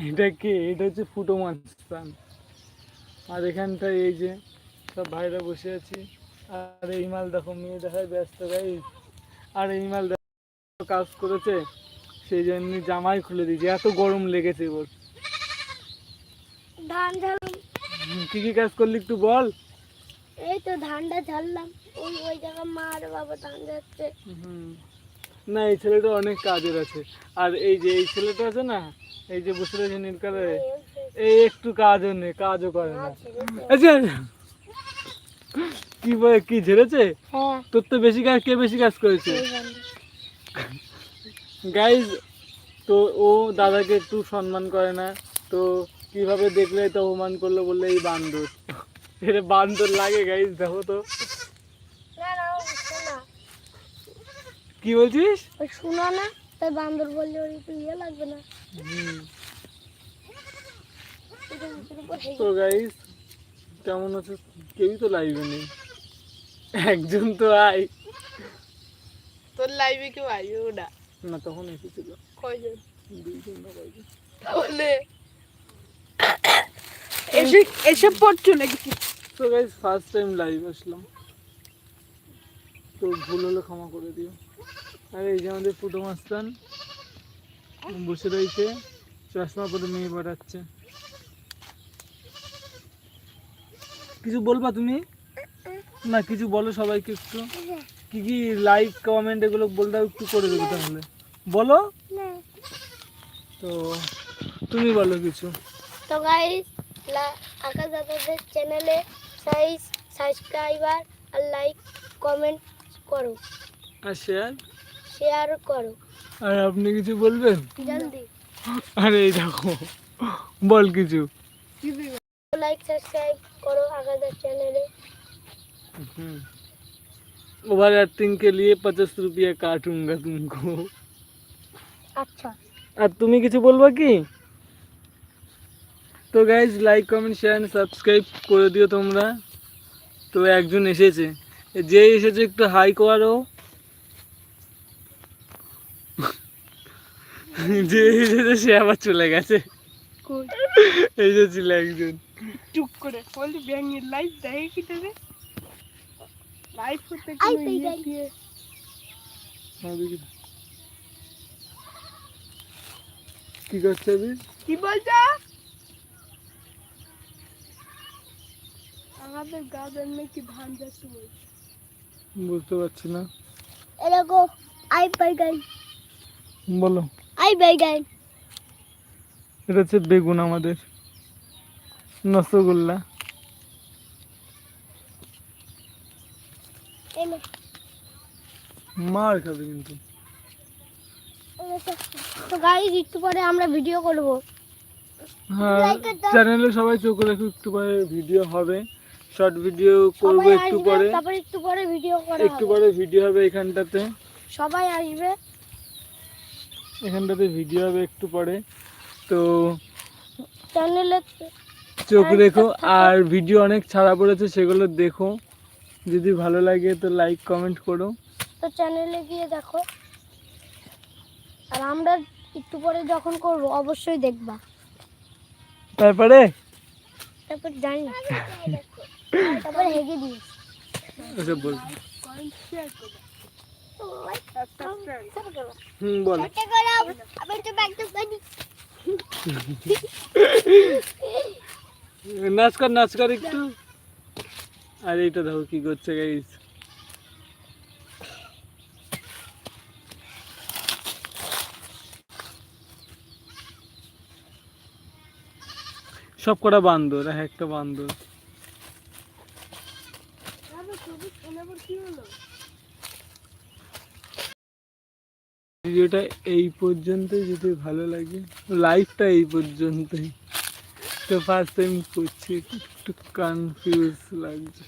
এটা কে? এটা হচ্ছে ফুটো মাছ স্থান আর এখানটায় এই যে সব ভাইরা বসে আছি। আর এই মাল দেখো মেয়ে দেখায় ব্যস্ত গাই আর এই মাল দেখো কাজ করেছে। সেই জন্য জামাই খুলে দিয়েছে। এত গরম লেগেছে ওর। ধান ঝাড়লাম কি কি কাজ করলি একটু বল। এই তো ধানটা ঝাড়লাম ওই ওই জায়গায় মা আর বাবা ধান যাচ্ছে হুম। না এই ছেলেটা অনেক কাজের আছে। আর এই যে এই ছেলেটা আছে না এই যে বসে রয়েছে নীল কালারে এই একটু কাজও নেই কাজও করে না। কি বলে কি ঝেড়েছে? হ্যাঁ। তোর তো বেশি কাজ কে বেশি কাজ করেছে? গাইজ তো ও দাদাকে একটু সম্মান করে না তো কীভাবে দেখলে তো অপমান করল বললে এই বান্দর। এটা বান্দর লাগে গাইজ দেখো তো। কি বলছিস? শোনা না তাই বান্দর বললে ওর ইয়ে লাগবে না। তো গাইজ কেমন আছে? কেউই তো লাইভে নেই। একজন তো আই। তোর লাইভে কেউ আইও না। না তখন এসেছিল। কয়জন? দুইজন না কয়জন? তাহলে এসে এসে পড়ছো নাকি? তো গাইজ ফার্স্ট টাইম লাইভ আসলাম। তো ভুল হলে ক্ষমা করে দিও। আর এই যে আমাদের ফুটো মাস্তান। বসে রয়েছে। চশমা পরে মেয়ে পাঠাচ্ছে কিছু বলবা তুমি? না কিছু বলো সবাইকে একটু। কি কি লাইক কমেন্ট এগুলো বলতে একটু করে দেবো তাহলে। বলো? তো তুমি বলো কিছু। তো গাইস আকাশ দাদাদের চ্যানেলে সাইজ সাবস্ক্রাইবার আর লাইক কমেন্ট করো। আর শেয়ার শেয়ার করো। আর আপনি কিছু বলবেন জলদি আরে এই দেখো বল কিছু লাইক সাবস্ক্রাইব করো আকাশের চ্যানেলে ओवर एक्टिंग के लिए पचास रुपया काटूंगा तुमको আচ্ছা আর তুমি কিছু বলবা কি তো guys like comment share subscribe করে দিও তোমরা তো একজন এসেছে যে এসেছে একটু হাই করো যে সে আবার চলে গেছে। কই? এসেছিল একজন। চুপ করে বলছি ব্যাঙের লাইভ দেখে কি দেবে? লাইভ করতে ইয়ে। দিয়ে কি? করছে কি বলছো? আমাদের গাদের নাকি ধান যাচ্ছে বলছে। বুঝতে পারছি না। এরকম আই বাই গাই বলো। আই বাই গাই এটা হচ্ছে বেগুন আমাদের। রসগোল্লা। মার খাবে কিন্তু। তো গাইস একটু পরে আমরা ভিডিও করব। হ্যাঁ। চ্যানেলে সবাই চোখ রাখো একটু পরে ভিডিও হবে। শর্ট ভিডিও করব একটু পরে। তারপর একটু পরে ভিডিও করা একটু পরে ভিডিও হবে এখানটাতে। সবাই আসবে। এখানটাতে ভিডিও হবে একটু পরে। তো চ্যানেলে চোখ রেখো আর ভিডিও অনেক ছাড়া পড়েছে সেগুলো দেখো। যদি ভালো লাগে তো লাইক কমেন্ট করো। তো চ্যানেলে গিয়ে দেখো। আর আমরা একটু পরে যখন করব অবশ্যই দেখবা। তারপরে? তারপর জানি না। তারপর হেগে বলব হুম বল। নাচ কর নাচ কর একটু। আর এইটা দেখো কি করছে গাইস সব কটা বান্দর এক একটা বান্দর। ভিডিওটা এই পর্যন্তই, যদি ভালো লাগে লাইফটা এই পর্যন্তই। তো ফার্স্ট টাইম করছি, একটু কনফিউজ লাগছে।